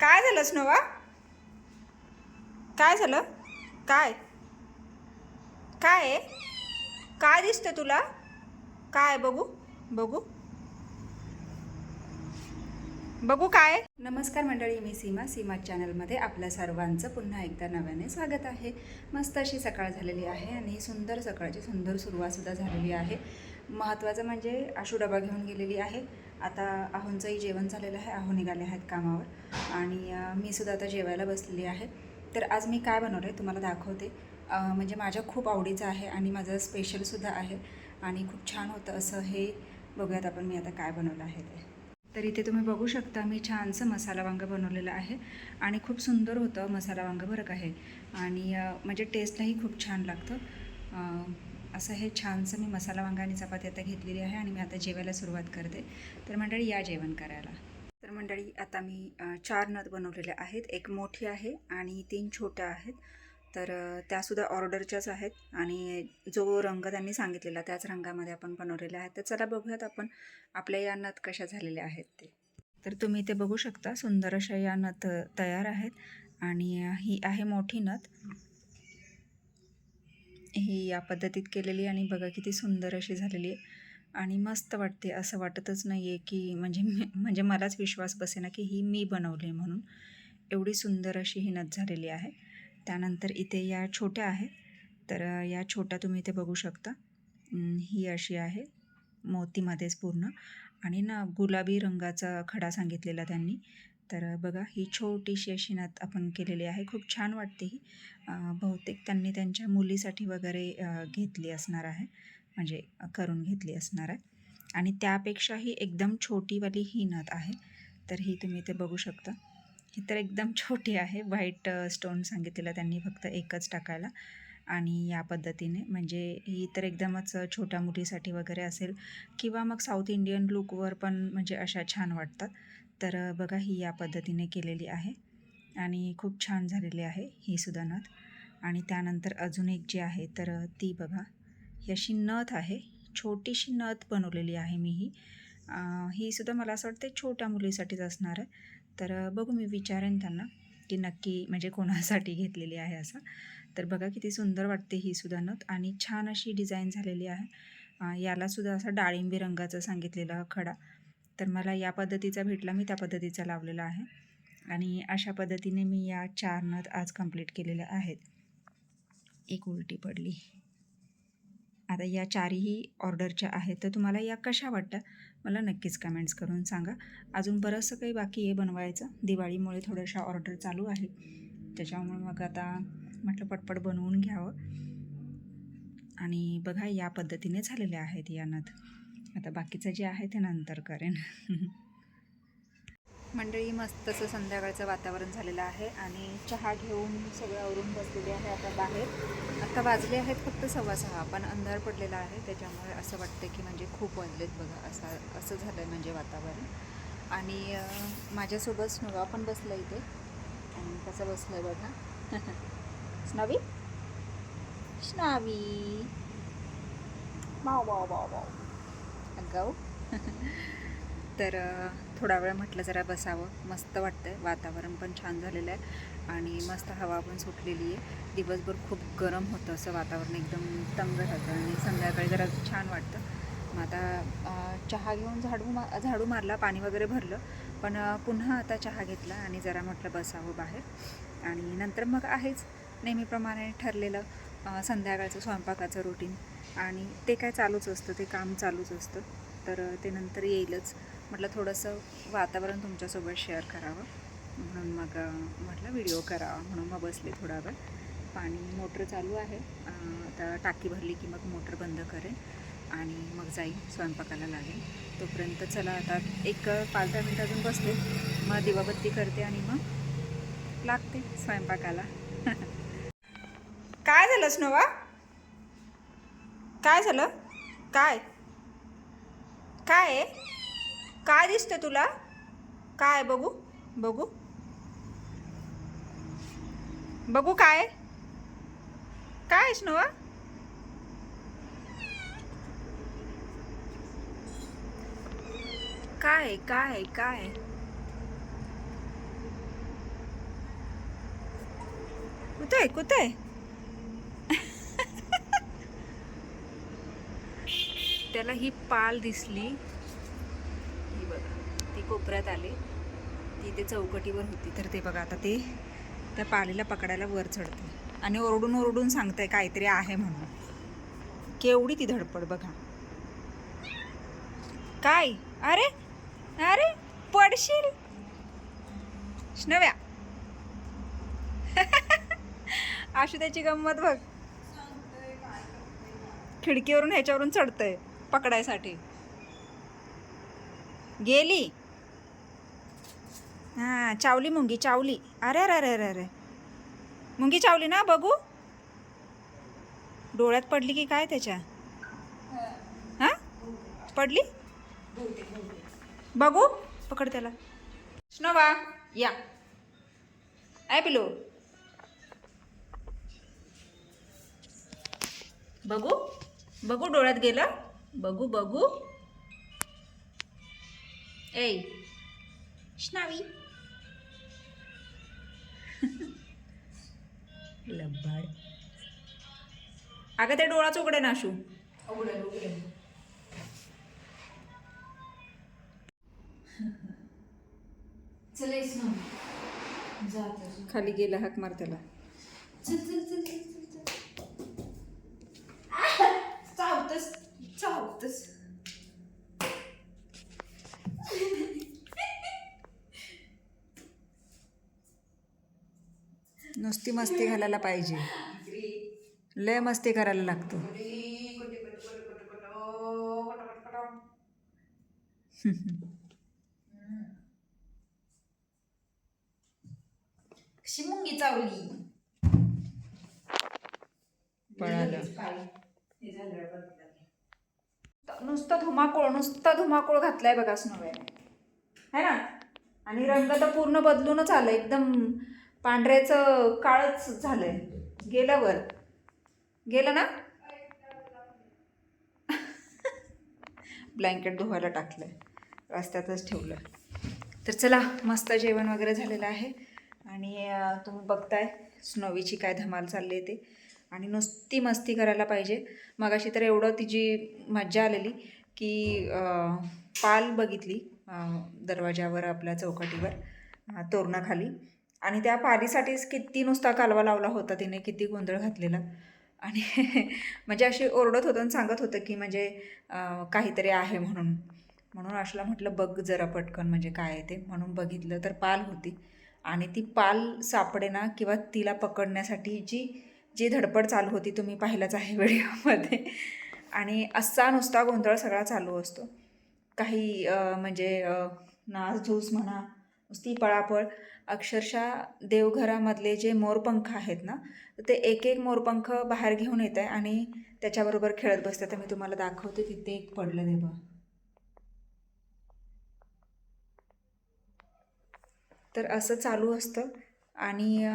काय झालं स्नोवा? काय झालं? काय? काय आहे? काय दिसतं तुला? काय बघू? बघू. बघू काय नमस्कार मंडळी मी सीमा सीमा चॅनलमध्ये आपल्या सर्वांचं पुन्हा एकदा नव्याने स्वागत आहे. मस्त अशी सकाळ झालेली आहे आणि सुंदर सकाळची सुंदर सुरुवातसुद्धा झालेली आहे. महत्त्वाचं म्हणजे आशू डबा घेऊन गेलेली आहे. आता आहोंचंही जेवण झालेलं आहे आहो निघाले आहेत कामावर. आणि मी सुद्धा आता जेवायला बसलेली आहे. तर आज मी काय बनवलं आहे तुम्हाला दाखवते. म्हणजे माझ्या खूप आवडीचं आहे आणि माझं स्पेशलसुद्धा आहे. आणि खूप छान होतं असं हे बघूयात आपण मी आता काय बनवलं आहे ते. तर इथे तुम्ही बघू शकता मी छानसं मसाला वांगं बनवलेलं आहे. आणि खूप सुंदर होतं मसाला वांगं बरं का हे. आणि म्हणजे टेस्टलाही खूप छान लागतं. असं हे छानसं मी मसाला वांगा आणि चपाती आता घेतलेली आहे आणि मी आता जेवायला सुरुवात करते. तर मंडळी या जेवण करायला. तर मंडळी आता मी चार नथ बनवलेल्या आहेत. एक मोठी आहे आणि तीन छोट्या आहेत. तर त्यासुद्धा ऑर्डरच्याच आहेत आणि जो रंग त्यांनी सांगितलेला त्याच रंगामध्ये आपण बनवलेल्या आहेत. तर चला बघूयात आपण आपल्या या नथ कशा झालेल्या आहेत ते. तर तुम्ही ते बघू शकता सुंदर अशा या नथ तयार आहेत आणि ही आहे मोठी नथ. ही या पद्धतीत केलेली आणि बघा किती सुंदर अशी झालेली आहे. आणि मस्त वाटते असं वाटतच नाही आहे की म्हणजे म्हणजे मलाच विश्वास बसेना की ही मी बनवली म्हणून. एवढी सुंदर अशी ही नथ झालेली आहे. त्यानंतर इथे या छोट्या आहेत. तर या छोट्या तुम्ही इथे बघू शकता. ही अशी आहे. मोतीमध्येच पूर्ण. आणि ना गुलाबी रंगाचा खडा सांगितलेला त्यांनी. तर बघा ही छोटीशी अशी नथ आपण केलेली आहे. खूप छान वाटते ही. बहुतेक त्यांनी त्यांच्या मुलीसाठी वगैरे घेतली असणार आहे. म्हणजे करून घेतली असणार आहे. आणि त्यापेक्षाही एकदम छोटीवाली ही नथ आहे. तर ही तुम्ही इथे बघू शकता. ही तर एकदम छोटी आहे. व्हाईट स्टोन सांगितलेला त्यांनी फक्त एकच टाकायला. आणि या पद्धतीने म्हणजे ही तर एकदमच छोट्या मुलीसाठी वगैरे असेल किंवा मग साऊथ इंडियन लुकवर पण म्हणजे अशा छान वाटतात. तर बघा ही या पद्धतीने केलेली आहे आणि खूप छान झालेली आहे ही सुद्धा नथ. आणि त्यानंतर अजून एक जी आहे तर ती बघा. ही अशी नथ आहे. छोटीशी नथ बनवलेली आहे मी ही. ही सुद्धा मला असं वाटते छोट्या मुलीसाठीच असणार आहे. तर बघू मी विचारेन त्यांना की नक्की म्हणजे कोणासाठी घेतलेली आहे असं. तर बघा किती सुंदर वाटते ही सुद्धा नथ आणि छान अशी डिझाईन झालेली आहे. यालासुद्धा असा डाळिंबी रंगाचं सांगितलेला खडा. तर मला या पद्धतीचा भेटला मी त्या पद्धतीचा लावलेला आहे. आणि अशा पद्धतीने मी या चार नथ आज कंप्लीट केलेल्या आहेत. एक उलटी पडली. आता या चारही ऑर्डरच्या आहेत. तर तुम्हाला या कशा वाटतात मला नक्कीच कमेंट्स करून सांगा. अजून बरंचसं काही बाकी आहे बनवायचं. दिवाळीमुळे थोड्याशा ऑर्डर चालू आहे त्याच्यामुळे मग आता म्हटलं पटपट बनवून घ्यावं. आणि बघा या पद्धतीने झालेल्या आहेत या नथ. आता बाकीचं जे आहे ते नंतर करेन. मंडळी मस्त असं संध्याकाळचं वातावरण झालेलं आहे आणि चहा घेऊन सगळं आवरून बसलेले आहे आता बाहेर. आता वाजले आहेत फक्त सव्वा सहा पण अंधार पडलेला आहे त्याच्यामुळे असं वाटतं की म्हणजे खूप वाजलेत बघा असं असं झालं आहे म्हणजे वातावरण. आणि माझ्यासोबत स्नोवा पण बसलं इथे. आणि कसं बसलं आहे बघा. स्नावी? स्नावी. वा वा वा वा अगाऊ तर थोडा वेळ म्हटलं जरा बसावं. मस्त वाटतंय. वातावरण पण छान झालेलं आहे आणि मस्त हवा पण सुटलेली आहे. दिवसभर खूप गरम होतं असं वातावरण एकदम तंग राहतं आणि संध्याकाळी जरा छान वाटतं. मग आता चहा घेऊन झाडू मा झाडू मारला पाणी वगैरे भरलं. पण पुन्हा आता चहा घेतला आणि जरा म्हटलं बसावं बाहेर. आणि नंतर मग आहेच नेहमीप्रमाणे ठरलेलं संध्याकाळचं स्वयंपाकाचं रुटीन आणि ते काय चालूच असतं ते काम चालूच असतं. तर ते नंतर येईलच. म्हटलं थोडंसं वातावरण तुमच्यासोबत शेअर करावं. म्हणून मग म्हटलं व्हिडिओ करावा म्हणून मग बसले थोडा वेळ पाणी मोटर चालू आहे. आता टाकी भरली की मग मोटर बंद करेन. आणि मग जाईल स्वयंपाकाला लागेल तोपर्यंत चला आता एक पाच दहा मिनटं अजून बसते मग दिवाबत्ती करते आणि मग लागते स्वयंपाकाला. काय झालं स्नोवा? काय झालं? काय? काय काय दिसतं तुला? काय बघू बघू. बघू काय काय स्नो काय काय काय कुठे कुठे त्याला ही पाल दिसली. ही बघा ती कोपऱ्यात आली. ती ते चौकटीवर होती. तर ते बघा आता ते त्या पालीला पकडायला वर चढते. आणि ओरडून ओरडून सांगतंय काहीतरी आहे म्हणून. केवढी ती धडपड बघा. काय? अरे अरे पडशील? नव्या अशी त्याची गंमत बघ. खिडकीवरून ह्याच्यावरून चढतंय. पकडायसाठी. गेली. हा चावली मुंगी चावली. अरे अरे अरे अरे अरे. मुंगी चावली ना बघू. डोळ्यात पडली की काय त्याच्या? हा? पडली? बघू पकड त्याला. स्नोवा या. आहे पिलो बघू. बघू डोळ्यात गेलं. बघू बघू. ए स्नावी लब्बाड अगं ते डोळाच उघडे ना शू चलेच ना जात. खाली गेला हाक मार त्याला. चल चल चल. चावतस नुसती मस्ती घालायला पाहिजे. लय मस्ती करायला लागतो. कशी मुंगी चावली? पळालं. नुसतं धुमाकूळ नुसता धुमाकूळ घातलाय बघा स्नोवेने. है ना? आणि रंग तर पूर्ण बदलूनच आलं एकदम पांढऱ्याचं काळच झालंय. गेलं वर गेलं ना? ब्लँकेट धुवायला टाकलंय. रस्त्यातच ठेवलं तर चला मस्त जेवण वगैरे झालेलं आहे. आणि तुम्ही बघताय स्नोवीची काय धमाल चालली आहे ते. आणि नुसती मस्ती करायला पाहिजे. मगाशी तर एवढं तिची मज्जा आलेली की पाल बघितली दरवाजावर आपल्या चौकटीवर तोरणाखाली. आणि त्या पालीसाठीच किती नुसता कालवा लावला होता तिने किती गोंधळ घातलेला. आणि म्हणजे अशी ओरडत होतं आणि सांगत होतं की म्हणजे काहीतरी आहे म्हणून. म्हणून आशूला म्हटलं बघ जरा पटकन म्हणजे काय आहे ते. म्हणून बघितलं तर पाल होती. आणि ती पाल सापडेना किंवा तिला पकडण्यासाठी जी जी धडपड चालू होती तुम्ही पाहिलंच आहे व्हिडिओमध्ये. आणि असा नुसता गोंधळ सगळा चालू असतो. काही म्हणजे नासधूस म्हणा नुसती पळापळ. अक्षरशः देवघरामधले जे मोरपंख आहेत ना तर ते एक एक मोरपंख बाहेर घेऊन येत आहे आणि त्याच्याबरोबर खेळत बसते तर मी तुम्हाला दाखवते तिथे एक पडलं देव तर असं चालू असतं. आणि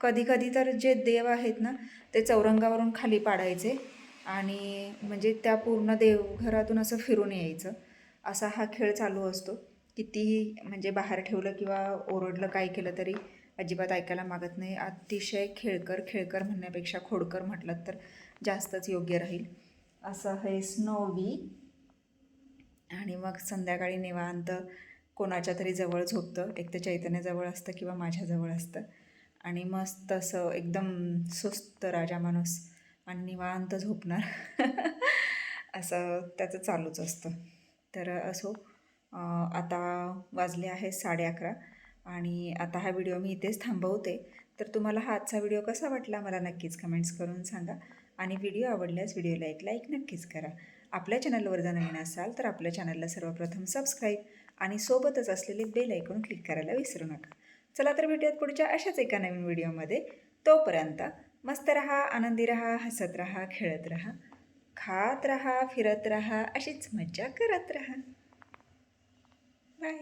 कधी कधी तर जे देव आहेत ना ते चौरंगावरून खाली पाडायचे आणि म्हणजे त्या पूर्ण देवघरातून असं फिरून यायचं. असा हा खेळ चालू असतो. कितीही म्हणजे बाहेर ठेवलं किंवा ओरडलं काय केलं तरी अजिबात ऐकायला मागत नाही. अतिशय खेळकर खेळकर म्हणण्यापेक्षा खोडकर म्हटलं तर जास्तच योग्य राहील. असं हे स्नोवी. आणि मग संध्याकाळी निवांत कोणाच्या तरी जवळ झोपतं. एक तर चैतन्याजवळ असतं किंवा माझ्याजवळ असतं. आणि मस्त असं एकदम सुस्त राजा माणूस आणि निवांत झोपणार. असं त्याचं चालूच असतं. तर असो आता वाजले आहे साडे अकरा आणि आता हा व्हिडिओ मी इथेच थांबवते. तर तुम्हाला हा आजचा व्हिडिओ कसा वाटला मला नक्कीच कमेंट्स करून सांगा. आणि व्हिडिओ आवडल्यास व्हिडिओला एक लाईक नक्कीच करा. आपल्या चॅनलवर जर नवीन असाल तर आपल्या चॅनलला सर्वप्रथम सबस्क्राईब आणि सोबतच असलेले बेल ऐकून क्लिक करायला विसरू नका. चला तर भेटूयात पुढच्या अशाच एका नवीन व्हिडिओमध्ये. तोपर्यंत मस्त रहा आनंदी रहा हसत रहा खेळत रहा खात रहा फिरत रहा अशीच मज्जा करत रहा. बाय